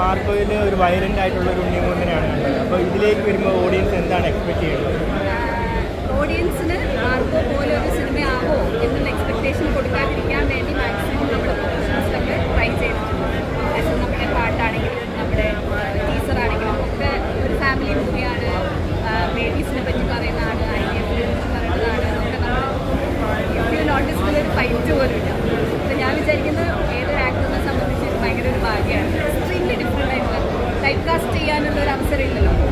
പാർക്കോയിൽ ഒരു വയലന്റ് ആയിട്ടുള്ള ഒരു ഉണ്ണിമൂന്നിനാണ് കണ്ടത്. അപ്പോൾ ഇതിലേക്ക് വരുമ്പോൾ ഓഡിയൻസ് എന്താണ് എക്സ്പെക്ട് ചെയ്യുന്നത് ഓഡിയൻസിന് ചെയ്യാനുള്ള ഒരു അവസരം ഇല്ലല്ലോ.